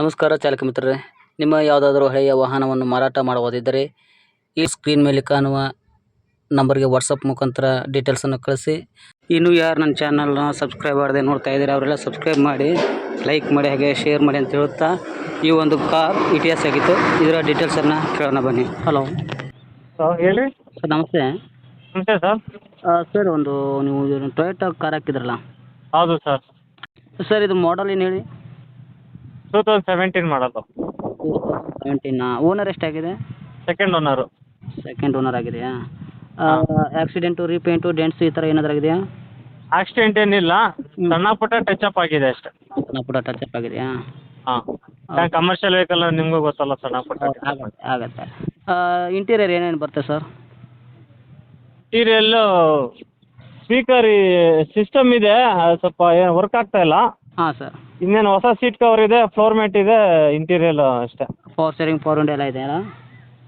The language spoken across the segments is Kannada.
ನಮಸ್ಕಾರ ಚಾಲಕ ಮಿತ್ರರೇ. ನಿಮ್ಮ ಯಾವುದಾದರೂ ಹಳೆಯ ವಾಹನವನ್ನು ಮಾರಾಟ ಮಾಡುವುದಿದ್ದರೆ ಈ ಸ್ಕ್ರೀನ್ ಮೇಲೆ ಕಾಣುವ ನಂಬರ್ಗೆ ವಾಟ್ಸಪ್ ಮುಖಾಂತರ ಡೀಟೇಲ್ಸನ್ನು ಕಳಿಸಿ. ಇನ್ನೂ ಯಾರು ನನ್ನ ಚಾನಲ್ನ ಸಬ್ಸ್ಕ್ರೈಬ್ ಮಾಡದೆ ನೋಡ್ತಾ ಇದ್ದೀರಿ ಅವರೆಲ್ಲ ಸಬ್ಸ್ಕ್ರೈಬ್ ಮಾಡಿ ಲೈಕ್ ಮಾಡಿ ಹಾಗೆ ಶೇರ್ ಮಾಡಿ ಅಂತ ಹೇಳುತ್ತಾ ಈ ಒಂದು ಕಾರ್ ಇತಿಹಾಸ ಆಗಿತ್ತು. ಇದರ ಡೀಟೇಲ್ಸನ್ನು ಕೇಳೋಣ ಬನ್ನಿ. ಹಲೋ. ಹೇಳಿ. ಸರ್ ನಮಸ್ತೆ. ನಮಸ್ತೆ ಸರ್. ಸರ್ ಒಂದು ನೀವು ಟೊಯೋಟಾ ಕಾರ್ ಹಾಕಿದ್ರಲ್ಲ? ಹೌದು ಸರ್. ಸರ್ ಇದು ಮಾಡಲ್ ಏನು ಹೇಳಿ? ಟೂ ತೌಸಂಡ್ ಸೆವೆಂಟೀನ್ ಮಾಡೋದು ಸೆವೆಂಟೀನಾ ಓನರ್ ಎಷ್ಟಾಗಿದೆ? ಸೆಕೆಂಡ್ ಓನರು ಸೆಕೆಂಡ್ ಓನರ್ ಆಗಿದೆಯಾ? ಆಕ್ಸಿಡೆಂಟು ರೀಪೇಂಟು ಡೆಂಟ್ಸ್ ಈ ಥರ ಏನಾದರೂ ಆಗಿದೆಯಾ? ಆಕ್ಸಿಡೆಂಟ್ ಏನಿಲ್ಲ. ಸಣ್ಣ ಪುಟ್ಟ ಟಚ್ ಅಪ್ ಆಗಿದೆ ಅಷ್ಟೇ. ಸಣ್ಣ ಪುಟ್ಟ ಟಚ್ ಅಪ್ ಆಗಿದೆಯಾ? ಹಾಂ. ಕಮರ್ಷಿಯಲ್ ವೆಹಿಕಲ್ ನಿಮಗೂ ಗೊತ್ತಲ್ಲ ಸಣ್ಣ ಪುಟ್ಟ ಆಗುತ್ತೆ ಆಗುತ್ತೆ. ಇಂಟೀರಿಯರ್ ಏನೇನು ಬರುತ್ತೆ ಸರ್? ಇಂಟೀರಿಯಲ್ಲು ಸ್ಪೀಕರ್ ಸಿಸ್ಟಮ್ ಇದೆ. ಅದು ಸ್ವಲ್ಪ ಏನು ವರ್ಕ್ ಆಗ್ತಾ ಇಲ್ಲ. ಹಾಂ ಸರ್. ಇನ್ನೇನು ಹೊಸ ಸೀಟ್ ಕವರ್ ಇದೆ ಫ್ಲೋರ್ ಮ್ಯಾಟ್ ಇದೆ ಇಂಟೀರಿಯಲ್ ಅಷ್ಟೇ. ಪವರ್ ಸ್ಟೇರಿಂಗ್ ಪವರ್ ವಿಂಡೋ ಎಲ್ಲ ಇದೆಯಾ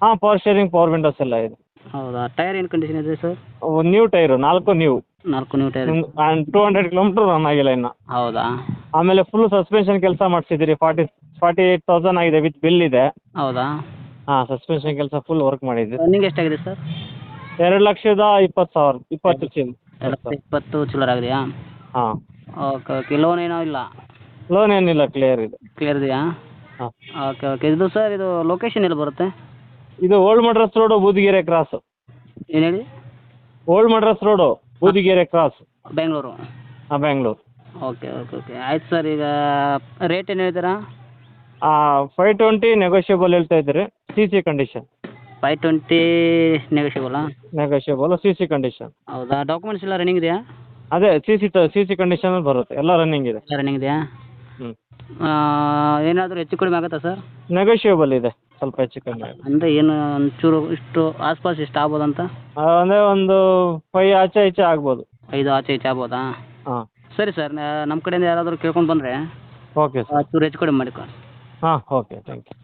ಹಾಂ ಪವರ್ ಸ್ಟೇರಿಂಗ್ ಪವರ್ ವಿಂಡೋಸ್ ಎಲ್ಲ ಇದೆ. ಹೌದಾ? ಟೈರ್ ಏನು ಕಂಡೀಷನ್ ಇದೆ ಸರ್ ನ್ಯೂ ಟೈರು ನಾಲ್ಕು ನ್ಯೂ ನಾಲ್ಕು new tyre two hundred kilometre run ಆಗಿಲ್ಲ ಇನ್ನು. ಹೌದಾ? ಆಮೇಲೆ ಫುಲ್ ಸಸ್ಪೆನ್ಷನ್ ಕೆಲಸ ಮಾಡಿಸಿದ್ದೀರಿ ಫಾರ್ಟಿ ಫಾರ್ಟಿ ಏಯ್ಟ್ ತೌಸಂಡ್ ಆಗಿದೆ ವಿತ್ ಬಿಲ್ ಇದೆ. ಹೌದಾ? ಹಾಂ ಸಸ್ಪೆನ್ಷನ್ ಕೆಲಸ ಫುಲ್ ವರ್ಕ್ ಮಾಡಿದ್ರಿ ರನ್ನಿಂಗ್ ಎಷ್ಟಾಗಿದೆ ಸರ್ ಎರಡು ಲಕ್ಷದ ಇಪ್ಪತ್ತು ಸಾವಿರ ಇಪ್ಪತ್ತು ಚಿಲ್ ಎರಡು ಇಪ್ಪತ್ತು ಚಿಲ್ಲರ್ ಆಗಿದೆಯಾ? ಹಾಂ. ಓಕೆ ಓಕೆ ಲೋನ್ ಏನೋ ಇಲ್ಲ? ಲೋನ್ ಏನಿಲ್ಲ ಕ್ಲಿಯರ್ ಇದೆ. ಕ್ಲಿಯರ್ ಇದೆಯಾ? ಹಾಂ. ಓಕೆ ಓಕೆ ಇದು ಸರ್ ಇದು ಲೊಕೇಶನ್ ಎಲ್ಲಿ ಬರುತ್ತೆ? ಇದು old Madras road Budigere cross ಏನು ಹೇಳಿ? Old Madras road Budigere cross Bengaluru ಹಾಂ ಬೆಂಗಳೂರು ಓಕೆ ಓಕೆ ಓಕೆ ಆಯ್ತು ಸರ್ ಈಗ ರೇಟ್ ಏನು ಹೇಳ್ತೀರಾ? ಫೈವ್ ಟ್ವೆಂಟಿ ನೆಗೋಷಿಯಬಲ್ ಹೇಳ್ತಾ ಇದ್ದೀರಿ C C condition five twenty negotiable negotiable C C condition ಹೌದಾ? ಡಾಕ್ಯುಮೆಂಟ್ಸ್ ಎಲ್ಲ ರನ್ನಿಂಗ್ ಇದೆಯಾ? ಅದೇ ಸಿ ಸಿ ಸಿ ಸಿ ಕಂಡೀಷನಲ್ಲಿ ಬರುತ್ತೆ. ಎಲ್ಲ ರನ್ನಿಂಗ್ ಇದೆ. ರನ್ನಿಂಗ್ ಇದೆಯಾ? ಹ್ಞೂ ಏನಾದರೂ ಹೆಚ್ಚು ಕಡಿಮೆ ಆಗುತ್ತಾ ಸರ್? ನೆಗೋಷಿಯೇಬಲ್ ಇದೆ ಸ್ವಲ್ಪ ಹೆಚ್ಚು ಕಮ್ಮಿ ಆಗುತ್ತೆ. ಅಂದರೆ ಏನು ಒಂಚೂರು ಇಷ್ಟು ಆಸ್ಪಾಸ್ ಇಷ್ಟು ಆಗ್ಬೋದಂತ? ಅಂತ ಅಂದರೆ ಒಂದು ಫೈ ಆಚೆ ಈಚೆ ಆಗ್ಬೋದು. ಐದು ಆಚೆ ಈಚೆ ಆಗ್ಬೋದಾ? ಹಾಂ. ಸರಿ ಸರ್ ನಮ್ಮ ಕಡೆಯಿಂದ ಯಾರಾದರೂ ಕೇಳ್ಕೊಂಡು ಬಂದರೆ ಓಕೆ ಸರ್ ಚೂರು ಹೆಚ್ಚು ಕಡಿಮೆ ಮಾಡಿಕೊ ಹಾಂ ಓಕೆ ಥ್ಯಾಂಕ್ ಯು